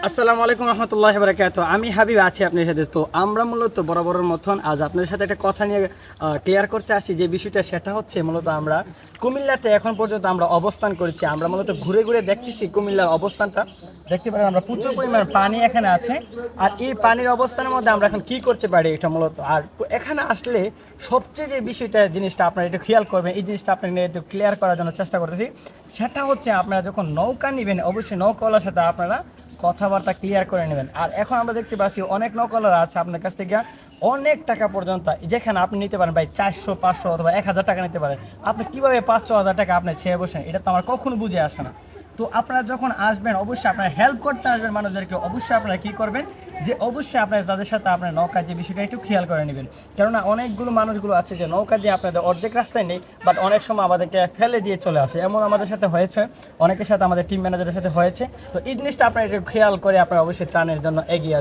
আসসালামু আলাইকুম রহমতুল্লাহ বারাকাত আমি হাবিব, আছি আপনার সাথে। তো আমরা মূলত বরাবরের মতন আজ আপনার সাথে একটা কথা নিয়ে ক্লিয়ার করতে আসি। যে বিষয়টা, সেটা হচ্ছে মূলত আমরা কুমিল্লাতে এখন পর্যন্ত আমরা অবস্থান করেছি। আমরা মূলত ঘুরে ঘুরে দেখতেছি কুমিল্লার অবস্থানটা। দেখতে পারেন, আমরা প্রচুর পরিমাণ পানি এখানে আছে। আর এই পানির অবস্থানের মধ্যে আমরা এখন কি করতে পারি এটা মূলত? আর এখানে আসলে সবচেয়ে যে বিষয়টা, জিনিসটা আপনারা একটু খেয়াল করবেন, এই জিনিসটা আপনাকে একটু ক্লিয়ার করার জন্য চেষ্টা করতেছি। সেটা হচ্ছে, আপনারা যখন নৌকা নেবেন, অবশ্যই নৌকাওয়ালার সাথে আপনারা কথাবার্তা ক্লিয়ার করে নেবেন। আর এখন আমরা দেখতে পাচ্ছি অনেক নকলার আছে আপনার কাছ থেকে। অনেক টাকা পর্যন্ত যেখানে আপনি নিতে পারেন ভাই চারশো, পাঁচশো অথবা এক হাজার টাকা নিতে পারেন। আপনি কীভাবে পাঁচ ছ হাজার টাকা আপনি ছেয়ে বসেন, এটা তো আমার কখনো বুঝে আসে না। তো আপনারা যখন আসবেন, অবশ্যই আপনারা হেল্প করতে আসবেন মানুষদেরকে, অবশ্যই আপনারা কী করবেন? যে অবশ্যই আপনার তাদের সাথে আপনার নৌকা যে বিষয়টা, একটু খেয়াল করে নেবেন। কেননা অনেকগুলো মানুষগুলো আছে যে নৌকা দিয়ে আপনাদের অর্ধেক রাস্তায় নেই বাট অনেক সময় আমাদেরকে ফেলে দিয়ে চলে আসে। এমন আমাদের সাথে হয়েছে। অনেকের সাথে আমাদের টিম ম্যানেজারের সাথে হয়েছে। তো এই জিনিসটা আপনার একটু খেয়াল করে আপনার অবশ্যই ত্রাণের জন্য এগিয়ে